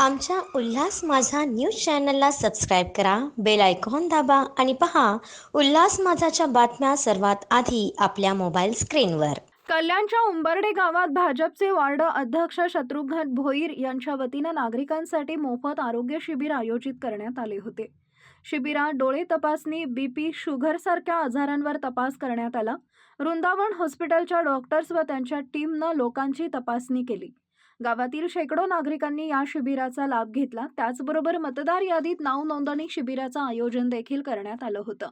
आमच्या उल्हास माझा न्यूज चॅनलला सबस्क्राईब करा बेल आयकॉन दाबा आणि पहा उल्हास माझाच्या बातम्या सर्वात आधी आपल्या मोबाईल स्क्रीनवर. कल्याणच्या उंबर्डे गावात भाजपचे वार्ड अध्यक्ष शत्रुघ्न भोईर यांच्या वतीनं नागरिकांसाठी मोफत आरोग्य शिबिर आयोजित करण्यात आले होते. शिबिरात डोळे तपासणी बीपी शुगर सारख्या आजारांवर तपास करण्यात आला. वृंदावन हॉस्पिटलच्या डॉक्टर्स व त्यांच्या टीमनं लोकांची तपासणी केली. गावातील शेकडो नागरिकांनी या शिबिराचा लाभ घेतला. त्याचबरोबर मतदार यादीत नाव नोंदणी शिबिराचं आयोजन देखील करण्यात आलं होतं.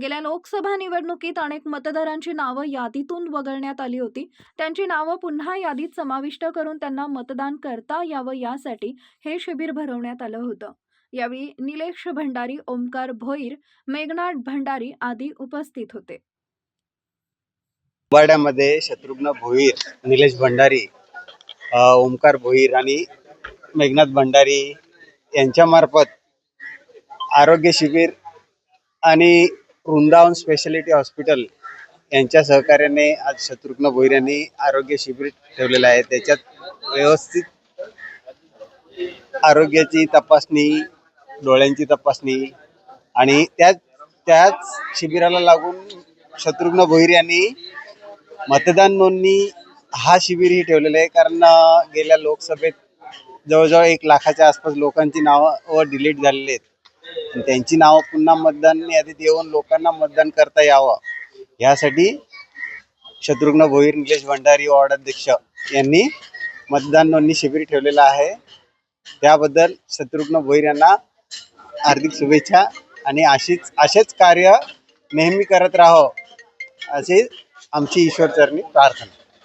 गेल्या लोकसभा निवडणुकीत अनेक मतदारांची नावं यादीतून वगळण्यात आली होती. त्यांची नावं पुन्हा यादीत समाविष्ट करून त्यांना मतदान करता यावं यासाठी हे शिबिर भरवण्यात आलं होतं. यावेळी निलेश भंडारी ओमकार भोईर मेघनाथ भंडारी आदी उपस्थित होते. शत्रुघ्न भोईर निलेश भंडारी ओमकार भोईर आणि मेघनाथ भंडारी यांच्यामार्फत आरोग्य शिबिर आणि वृंदावन स्पेशालिटी हॉस्पिटल यांच्या सहकार्याने आज शत्रुघ्न भोईर यांनी आरोग्य शिबिर ठेवलेलं आहे. त्याच्यात व्यवस्थित आरोग्याची तपासणी डोळ्यांची तपासणी आणि त्याच त्याच शिबिराला लागून शत्रुघ्न भोईर यांनी मतदान नोंदणी हा शिबिरही ठेवलेला आहे कारण गेल्या लोकसभेत जवळजवळ एक लाखाच्या आसपास लोकांची नावं व डिलीट झालेली आहेत. त्यांची नावं पुन्हा मतदान यादीत येऊन लोकांना मतदान करता यावं. यासाठी शत्रुघ्न भोईर निलेश भंडारी वॉर्ड अध्यक्ष यांनी मतदान नोंदणी शिबिर ठेवलेलं आहे. त्याबद्दल शत्रुघ्न भोईर यांना हार्दिक शुभेच्छा आणि अशीच असेच कार्य नेहमी करत राहो अशी आमची ईश्वरचरणी प्रार्थना.